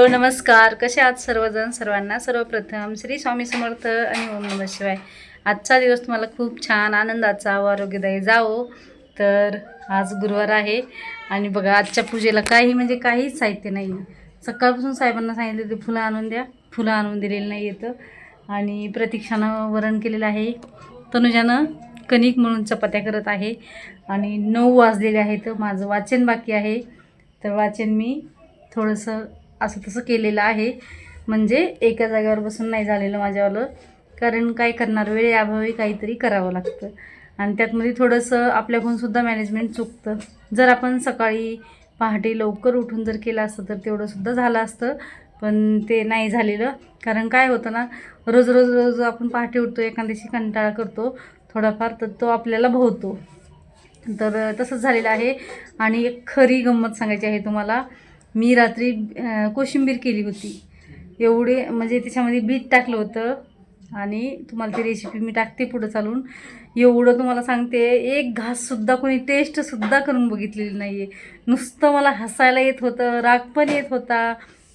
Hello नमस्कार. कसे आहात सर्वजण? सर्वांना सर्वप्रथम श्री स्वामी समर्थ आणि ओम नम शिवाय. आजचा दिवस तुम्हाला खूप छान आनंदाचा व आरोग्यदायी जावो. तर आज गुरुवार आहे आणि बघा आजच्या पूजेला काही म्हणजे काहीच साहित्य नाही सकाळपासून साहेबांना सांगितलं ते फुलं आणून द्या. फुलं आणून दिलेलं नाही येतं. आणि प्रतीक्षानं वरण केलेलं आहे. तनुजानं कणिक म्हणून चपात्या करत आहे. आणि नऊ वाजलेले आहेत. माझं वाचन बाकी आहे. तर वाचन मी थोडंसं असं तसं केलेलं आहे. म्हणजे एका जागेवर बसून नाही झालेलं माझ्यावालं कारण काय करणार? याभावी काहीतरी करावं लागतं. आणि त्यातमध्ये थोडंसं आपल्याकडून सुद्धा मॅनेजमेंट चुकतं. जर आपण सकाळी पहाटे लवकर उठून जर केलं असतं तर तेवढंसुद्धा झालं असतं. पण ते नाही झालेलं. कारण काय होतं ना रोज रोज रोज आपण पहाटे उठतो एखाद्याशी कंटाळा करतो थोडाफार तर तो आपल्याला भोवतो. तर तसंच झालेलं आहे. आणि एक खरी गंमत सांगायची आहे तुम्हाला. मी रात्री कोशिंबीर केली होती. एवढे म्हणजे त्याच्यामध्ये बीट टाकलं होतं आणि तुम्हाला ती रेसिपी मी टाकते पुढं चालून. एवढं तुम्हाला सांगते एक घाससुद्धा कोणी टेस्टसुद्धा करून बघितलेली नाही आहे नुसतं मला हसायला येत होतं राग पण येत होता.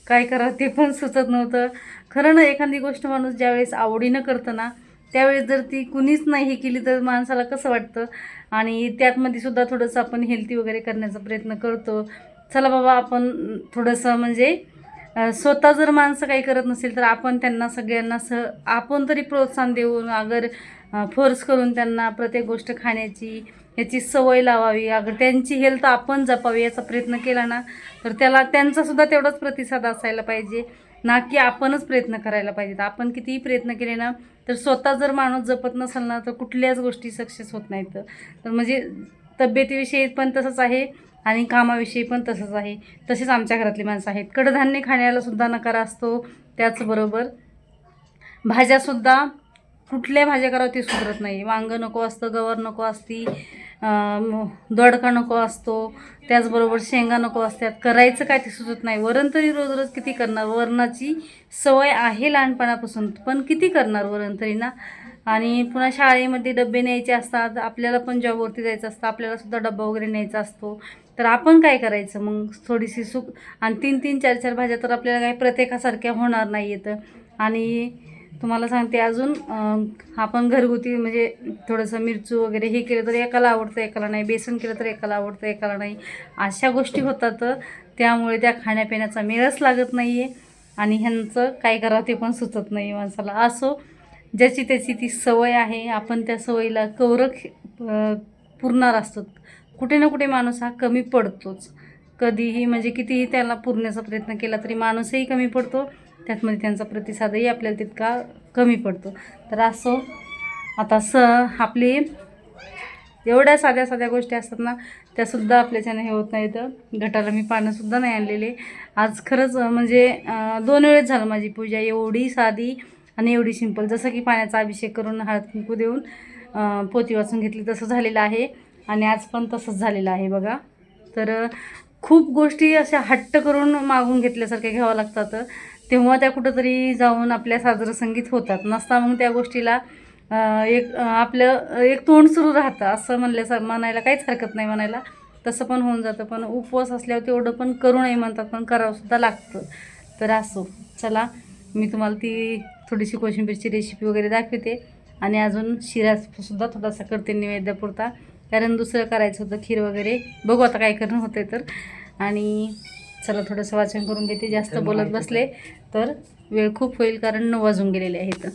काय करावं ते पण सुचत नव्हतं. खरं ना एखादी गोष्ट माणूस ज्यावेळेस आवडीनं करतं ना त्यावेळेस जर ती कुणीच नाही हे केली तर माणसाला कसं वाटतं? आणि त्यातमध्ये सुद्धा थोडंसं आपण हेल्थी वगैरे करण्याचा प्रयत्न करतो. चला बाबा आपण थोडंसं म्हणजे स्वतः जर माणसं काही करत नसेल तर आपण त्यांना सगळ्यांना स आपण तरी प्रोत्साहन देऊन अगर फोर्स करून त्यांना प्रत्येक गोष्ट खाण्याची याची सवय लावावी अगर त्यांची हेल्थ आपण जपावी याचा प्रयत्न केला ना तर त्याला त्यांचासुद्धा तेवढाच प्रतिसाद असायला पाहिजे. ना की आपणच प्रयत्न करायला पाहिजेत. आपण कितीही प्रयत्न केले ना तर स्वतः जर माणूस जपत नसेल ना तर कुठल्याच गोष्टी सक्सेस होत नाहीत. तर म्हणजे तब्येतीविषयी पण तसंच आहे. आणि कामाविषयी पण तसंच आहे. तसेच आमच्या घरातली माणसं आहेत. कडधान्य खाण्यालासुद्धा नकार असतो. त्याचबरोबर भाज्यासुद्धा कुठल्या भाज्या करावं ते सुधरत नाही. वांगं नको असतं गवर नको असती दडका दोडका नको असतो. त्याचबरोबर शेंगा नको असतात. करायचं काय ते सुचत नाही. वरण तरी रोज रोज किती करणार? वरणाची सवय आहे लहानपणापासून पण किती करणार वरण तरी ना? आणि पुन्हा शाळेमध्ये डबे न्यायचे असतात. आपल्याला पण जॉबवरती जायचं असतं. आपल्यालासुद्धा डबा वगैरे न्यायचा असतो. तर आपण काय करायचं? मग थोडीशी सुक आणि तीन तीन चार चार भाज्या तर आपल्याला काही प्रत्येकासारख्या होणार नाही येतं आणि तुम्हाला सांगते अजून आपण घरगुती म्हणजे थोडंसं मिरचू वगैरे हे केलं तर एकाला आवडतं एकाला नाही. बेसन केलं तर एकाला आवडतं एकाला नाही. अशा गोष्टी होतात. त्यामुळे त्या खाण्यापिण्याचा मेळच लागत नाही आहे आणि ह्यांचं काय करावं ते पण सुचत नाही माणसाला. असो ज्याची त्याची ती सवय आहे आपण त्या सवयीला कवरक पुरणार असतो. कुठे ना कुठे माणूस हा कमी पडतोच. कधीही म्हणजे कितीही त्याला पुरण्याचा प्रयत्न केला तरी माणूसही कमी पडतो. त्यातमध्ये त्यांचा प्रतिसादही आपल्याला तितका कमी पडतो. तर असो आता स आपली एवढ्या साध्या साध्या गोष्टी असतात ना त्यासुद्धा आपल्याच्यानं हे होत नाही तर गटाला मी पाणंसुद्धा नाही आणलेले. आज खरंच म्हणजे दोन वेळेस झालं माझी पूजा. एवढी साधी आणि एवढी सिंपल जसं की पाण्याचा अभिषेक करून हळद कुंकू देऊन पोती वाचून घेतली तसं झालेलं आहे. आणि आज पण तसंच झालेलं आहे बघा. तर खूप गोष्टी अशा हट्ट करून मागून घेतल्यासारख्या घ्याव्या लागतात. तेव्हा त्या कुठंतरी जाऊन आपल्या साजरं संगीत होतात. नसता मग त्या गोष्टीला एक आपलं एक तोंड सुरू राहतं. असं म्हणल्या म्हणायला काहीच हरकत नाही म्हणायला. तसं पण होऊन जातं. पण उपवास असल्यावर तेवढं पण करू नये म्हणतात. पण करावंसुद्धा लागतं. तर असो. चला मी तुम्हाला ती थोडीशी कोशिंबीरची रेसिपी वगैरे दाखवते. आणि अजून शिरासुद्धा थोडासा करते नैवेद्यापुरता. कारण दुसरं करायचं होतं खीर वगैरे. बघू आता काय करणं होतं तर. आणि चला थोडंसं वाचन करून घेते जास्त बोलत बसले तर वेळ खूप होईल कारण नऊ वाजून गेलेले आहेत.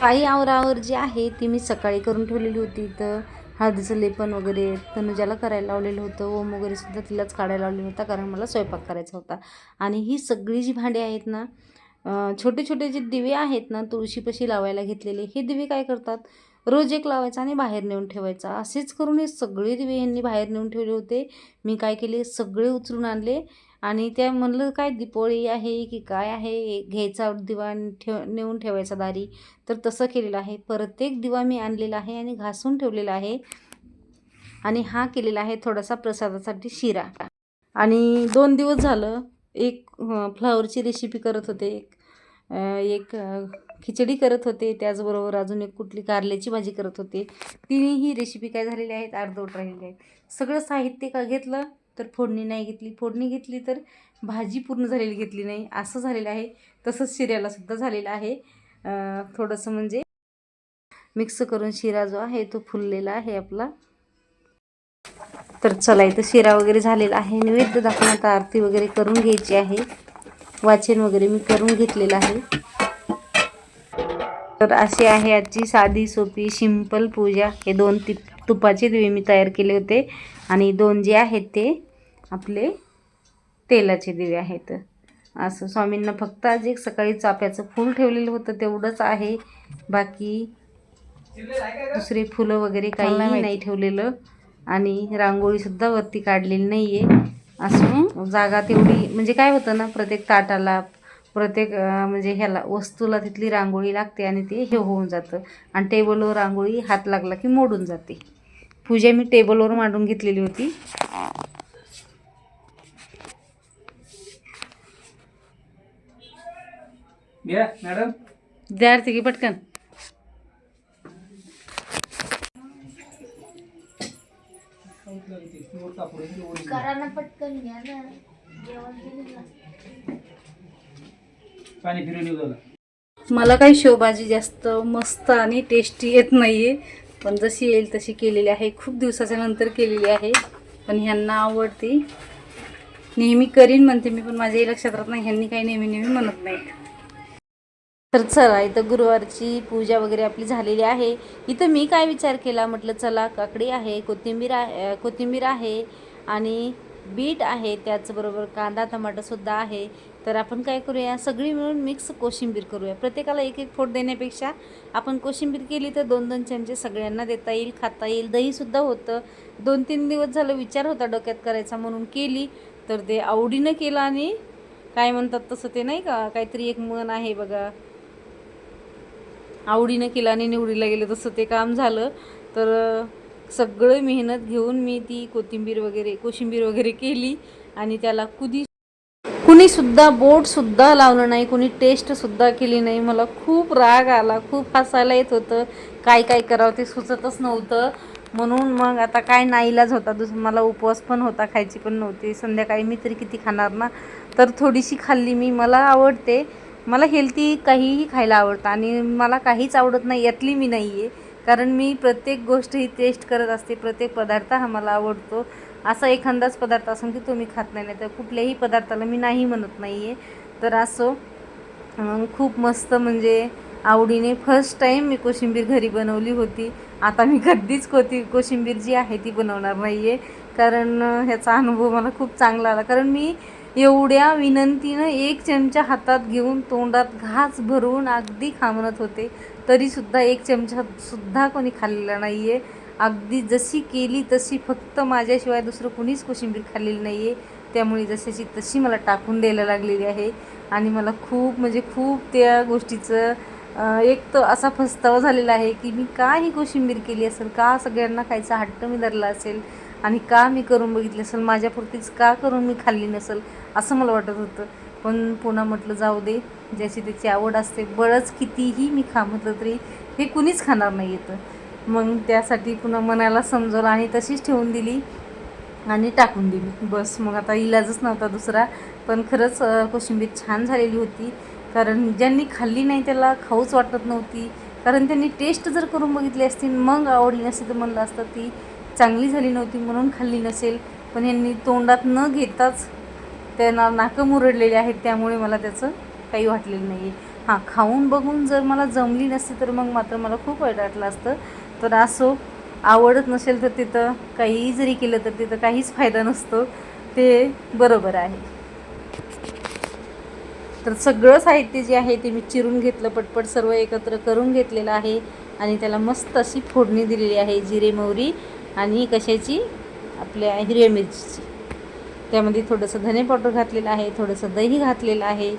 काही आवरावर जी आहे ती मी सकाळी करून ठेवलेली होती. तर हळदीचं लेपन वगैरे तनुजाला करायला लावलेलं होतं. ओम वगैरे सुद्धा तिलाच काढायला लावलेलं होता कारण मला स्वयंपाक करायचा होता. आणि ही सगळी जी भांडी आहेत ना छोटे छोटे जे दिवे आहेत ना तुळशीपाशी लावायला घेतलेले हे दिवे काय करतात? रोज एक लावायचा आणि बाहेर नेऊन ठेवायचा. असेच करून हे सगळे दिवे यांनी बाहेर नेऊन ठेवले होते. मी काय केले? सगळे उचलून आणले. आणि त्या म्हणलं काय दिपोळी आहे की काय आहे? घ्यायचा दिवा ठेव नेऊन ठेवायचा दारी. तर तसं केलेलं आहे. प्रत्येक दिवा मी आणलेला आहे आणि घासून ठेवलेला आहे. आणि हा केलेला आहे थोडासा प्रसादासाठी शिरा. आणि दोन दिवस झालं एक फ्लावरची रेसिपी करत होते एक एक खिचडी करत होते त्याचबरोबर अजून एक कुठली कारल्याची भाजी करत होते. तिन्ही रेसिपी काय झालेली आहेत अर्धवट राहिलेली आहेत. सगळं साहित्य का घेतलं तर फोडणी नाही घेतली. फोडणी घेतली तर भाजी पूर्ण झालेली घेतली नाही. असं झालेलं आहे. तसंच शिऱ्यालासुद्धा झालेलं आहे. थोडंसं म्हणजे मिक्स करून शिरा जो आहे तो फुललेला आहे आपला. तर चला इथं शिरा वगैरे झालेला आहे. नैवेद्य दाखवून आता आरती वगैरे करून घ्यायची आहे. वाचन वगैरे मी करून घेतलेलं आहे. तर अशी आहे आजची साधी सोपी सिंपल पूजा. हे दोन ति तुपाचे दिवे मी तयार केले होते. आणि दोन जे आहेत ते आपले तेलाचे दिवे आहेत. असं स्वामींना फक्त आज एक सकाळी चाफ्याचं फूल ठेवलेलं होतं तेवढंच आहे. बाकी दुसरे फुलं वगैरे काही नाही ठेवलेलं. आणि रांगोळीसुद्धा वरती काढलेली नाही आहे असं जागा तेवढी म्हणजे काय होतं ना प्रत्येक ताटाला प्रत्येक म्हणजे ह्याला वस्तूला तिथली रांगोळी लागते आणि ते हे होऊन जातं. आणि टेबलवर रांगोळी हात लागला की मोडून जाते. पूजा मी टेबलवर मांडून घेतलेली होती. मॅडम? द्या की पटकन. पाणी फिरून येऊ झालं मला काही शेवभाजी जास्त मस्त आणि टेस्टी येत नाही आहे पण जशी येईल तशी केलेली आहे. खूप दिवसाच्या नंतर केलेली आहे. पण ह्यांना आवडते. नेहमी करीन म्हणते मी पण माझ्याही लक्षात राहत नाही. ह्यांनी काही नेहमी नेहमी म्हणत नाहीत. तर चला इथं गुरुवारची पूजा वगैरे आपली झालेली आहे. इथं मी काय विचार केला? म्हटलं चला काकडी आहे कोथिंबीर आहे कोथिंबीर आहे आणि बीट आहे त्याचबरोबर कांदा टमाटरसुद्धा आहे. तर आपण काय करूया? सगळी मिळून मिक्स कोशिंबीर करूया. प्रत्येकाला एक एक फोट देण्यापेक्षा आपण कोशिंबीर केली तर दोन दोन चमचे सगळ्यांना देता येईल खाता येईल. दहीसुद्धा होतं. दोन तीन दिवस झालं विचार होता डोक्यात करायचा म्हणून केली. तर ते आवडीनं केलं आणि काय म्हणतात तसं ते नाही का? काहीतरी एक मन आहे बघा. आवडीनं केलं आणि निवडीला गेलं तसं ते काम झालं. तर सगळं मेहनत घेऊन मी ती कोथिंबीर वगैरे कोशिंबीर वगैरे केली आणि त्याला कुदी कुणीसुद्धा बोटसुद्धा लावलं नाही कुणी टेस्टसुद्धा केली नाही. मला खूप राग आला खूप हसायला येत होतं. काय काय करावं ते सुचतच नव्हतं. म्हणून मग आता काय नाईलाज होता दुस मला उपवास पण होता खायची पण नव्हती. संध्याकाळी मी तरी किती खाणार ना? तर थोडीशी खाल्ली मी मला आवडते. मला हेल्थी काहीही खायला आवडतं आणि मला काहीच आवडत नाही यातली मी नाही आहे कारण मी प्रत्येक गोष्ट ही टेस्ट करत असते प्रत्येक पदार्थ हा मला आवडतो. असा एखादाच पदार्थ असून की तो मी खात नाही नाही तर कुठल्याही पदार्थाला मी नाही म्हणत नाही आहे तर असो खूप मस्त म्हणजे आवडीने फर्स्ट टाईम मी कोशिंबीर घरी बनवली होती. आता मी कधीच कोती कोशिंबीर जी आहे ती बनवणार नाही आहे कारण ह्याचा अनुभव मला खूप चांगला आला. कारण मी एवढ्या विनंतीनं एक चमचा हातात घेऊन तोंडात घास भरून अगदी खामणत होते. तरीसुद्धा एक चमचा सुद्धा कोणी खाल्लेला नाही आहे अगदी जशी केली तशी फक्त माझ्याशिवाय दुसरं कुणीच कोशिंबीर खाल्लेली नाही आहे त्यामुळे जशाची तशी मला टाकून द्यायला लागलेली आहे. आणि मला खूप म्हणजे खूप त्या गोष्टीचं एक तर असा पस्तावा झालेला आहे की मी का ही कोशिंबीर केली असेल का सगळ्यांना खायचा हट्ट मी धरला असेल? आणि का मी करून बघितली असेल? माझ्यापुरतीच का करून मी खाल्ली नसेल? असं मला वाटत होतं. पण पुन्हा म्हटलं जाऊ दे. ज्याची त्याची आवड असते बळच कितीही मी खा म्हटलं तरी हे कुणीच खाणार नाही येतं मग त्यासाठी पुन्हा मनाला समजवलं आणि तशीच ठेवून दिली आणि टाकून दिली. बस मग आता इलाजच नव्हता दुसरा पण खरंच कोशिंबीर छान झालेली होती. कारण ज्यांनी खाल्ली नाही त्याला खाऊच वाटत नव्हती. कारण त्यांनी टेस्ट जर करून बघितली असती मग आवडली नसती तर म्हणलं असतं ती चांगली झाली नव्हती म्हणून खाल्ली नसेल पण यांनी तोंडात न घेताच त्यांना नाकं मुरडलेली आहेत त्यामुळे मला त्याचं काही वाटलेलं नाही आहे हां खाऊन बघून जर मला जमली नसती तर मग मात्र मला खूप वाईट वाटलं असतं. तर असो आवडत नसेल तर तिथं काहीही जरी केलं तर तिथं काहीच फायदा नसतो. ते बरोबर आहे. तर सगळं साहित्य जे आहे ते मी चिरून घेतलं पटपट सर्व एकत्र करून घेतलेलं आहे. आणि त्याला मस्त अशी फोडणी दिलेली आहे जिरे मोहरी. आणि कशाची? आपल्या हिरव्या मिरचीची. त्यामध्ये थोडंसं धने पावडर घातलेलं आहे थोडंसं दही घातलेलं आहे.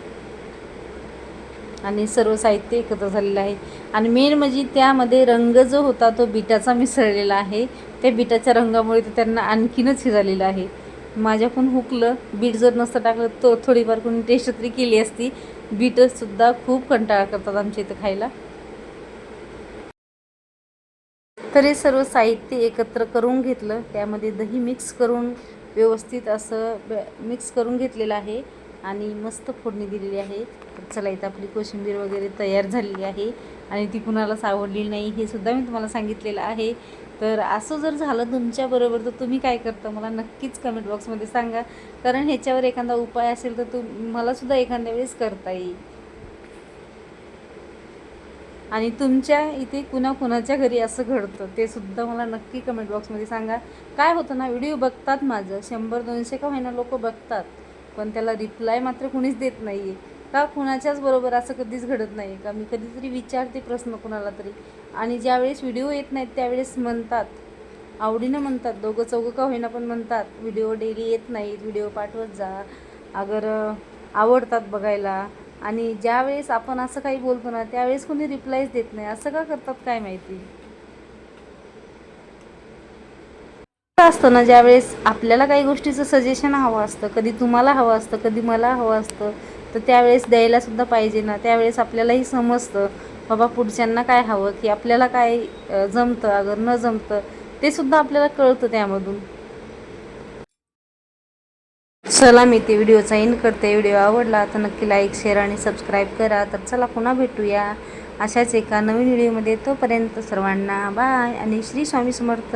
आणि सर्व साहित्य एकत्र झालेलं आहे. आणि मेन म्हणजे त्यामध्ये रंग जो होता तो बिटाचा मिसळलेला आहे. त्या बिटाच्या रंगामुळे तर त्यांना आणखीनच हे झालेलं आहे. माझ्याकडून हुकलं बीट जर नसतं टाकलं तो थोडीफार कोणी टेस्ट तरी केली असती. बीटसुद्धा खूप कंटाळा करतात आमच्या इथं खायला. तर हे सर्व साहित्य एकत्र करून घेतलं. त्यामध्ये दही मिक्स करून व्यवस्थित असं मिक्स करून घेतलेलं आहे. आणि मस्त फोडणी दिलेली आहे. तर चला इथं आपली कोशिंबीर वगैरे तयार झालेली आहे. आणि ती कुणालाच आवडली नाही हे सुद्धा मी तुम्हाला सांगितलेलं आहे. तर असं जर झालं तुमच्याबरोबर तर तुम्ही काय करता? मला नक्कीच कमेंट बॉक्समध्ये सांगा. कारण ह्याच्यावर एखादा उपाय असेल तर तू मलासुद्धा एखाद्या वेळेस करता येईल. आणि तुमच्या इथे कुणाकुणाच्या घरी असं घडतं ते सुद्धा मला नक्की कमेंट बॉक्समध्ये सांगा. काय होतं ना व्हिडिओ बघतात माझं. शंभर दोनशे का होईना लोक बघतात पण त्याला रिप्लाय मात्र कुणीच देत नाही आहे का कुणाच्याच बरोबर असं कधीच घडत नाही का मी कधीतरी विचारते प्रश्न कुणाला तरी. आणि ज्यावेळेस व्हिडिओ येत नाहीत त्यावेळेस म्हणतात. आवडीनं म्हणतात दोघं चौघं का होईना पण म्हणतात व्हिडिओ डेली येत नाहीत व्हिडिओ पाठवत जा. अगर आवडतात बघायला आणि ज्यावेळेस आपण असं काही बोलतो ना त्यावेळेस कोणी रिप्लायच देत नाही. असं का करतात काय माहिती? कसं असतं ना ज्यावेळेस आपल्याला काही गोष्टीचं सजेशन हवं असतं कधी तुम्हाला हवं असतं कधी मला हवं असतं तर त्यावेळेस द्यायला सुद्धा पाहिजे ना. त्यावेळेस आपल्यालाही समजतं बाबा पुढच्यांना काय हवं की आपल्याला काय जमतं अगर न जमतं ते सुद्धा आपल्याला कळतं त्यामधून. चला मी ते व्हिडिओचा इन करते. व्हिडिओ आवडला तर नक्की लाईक शेअर आणि सबस्क्राईब करा. तर चला पुन्हा भेटूया. अशाच एका नवीन व्हिडिओमध्ये तोपर्यंत सर्वांना बाय आणि श्री स्वामी समर्थ.